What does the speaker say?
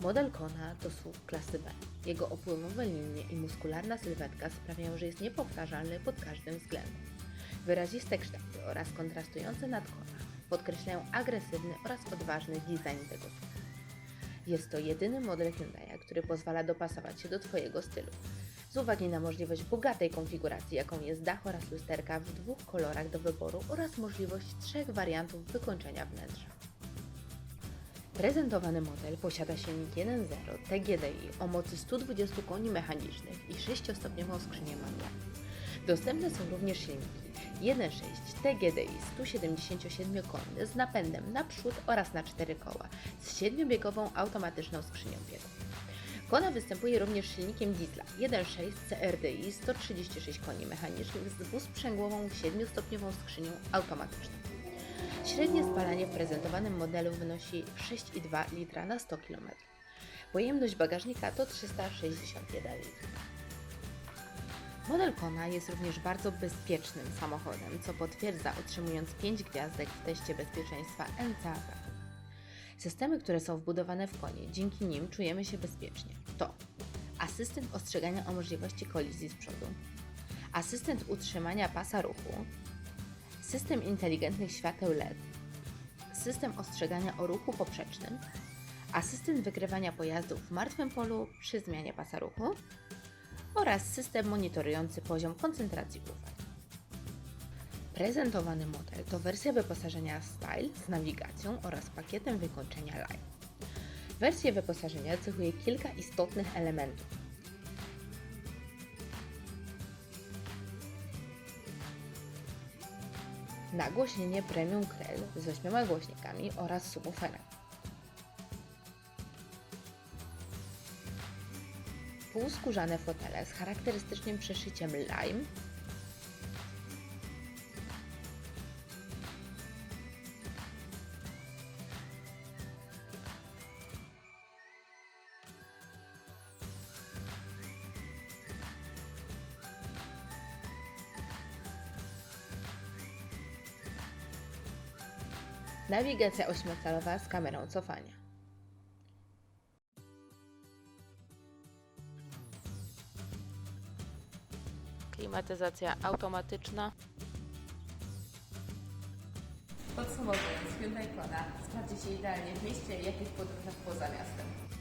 Model Kona to SUV klasy B. Jego opływowe linie i muskularna sylwetka sprawiają, że jest niepowtarzalny pod każdym względem. Wyraziste kształty oraz kontrastujące nadkona podkreślają agresywny oraz odważny design tego SUV. Jest to jedyny model Hyundai, który pozwala dopasować się do Twojego stylu. Z uwagi na możliwość bogatej konfiguracji, jaką jest dach oraz lusterka w dwóch kolorach do wyboru oraz możliwość trzech wariantów wykończenia wnętrza. Prezentowany model posiada silnik 1.0 TGDI o mocy 120 koni mechanicznych i 6-stopniową skrzynię manualną. Dostępne są również silniki 1.6 TGDI 177 koni z napędem naprzód oraz na 4 koła z 7-biegową automatyczną skrzynią biegów. Kona występuje również silnikiem diesla 1.6 CRDI 136 koni mechanicznych z dwusprzęgłową 7-stopniową skrzynią automatyczną. Średnie spalanie w prezentowanym modelu wynosi 6,2 litra na 100 km. Pojemność bagażnika to 361 litrów. Model Kona jest również bardzo bezpiecznym samochodem, co potwierdza otrzymując 5 gwiazdek w teście bezpieczeństwa NCAP. Systemy, które są wbudowane w konie, dzięki nim czujemy się bezpiecznie. To asystent ostrzegania o możliwości kolizji z przodu, asystent utrzymania pasa ruchu, system inteligentnych świateł LED, system ostrzegania o ruchu poprzecznym, asystent wykrywania pojazdów w martwym polu przy zmianie pasa ruchu oraz system monitorujący poziom koncentracji UV. Prezentowany model to wersja wyposażenia Style z nawigacją oraz pakietem wykończenia Line. Wersję wyposażenia cechuje kilka istotnych elementów. Nagłośnienie Premium Krell z 8 głośnikami oraz subwooferem. Półskórzane fotele z charakterystycznym przeszyciem lime Nawigacja ośmiocalowa z kamerą cofania. Klimatyzacja automatyczna. Podsumowując, Hyundai Kona sprawdzi się idealnie w mieście, jak i w podróżach poza miastem.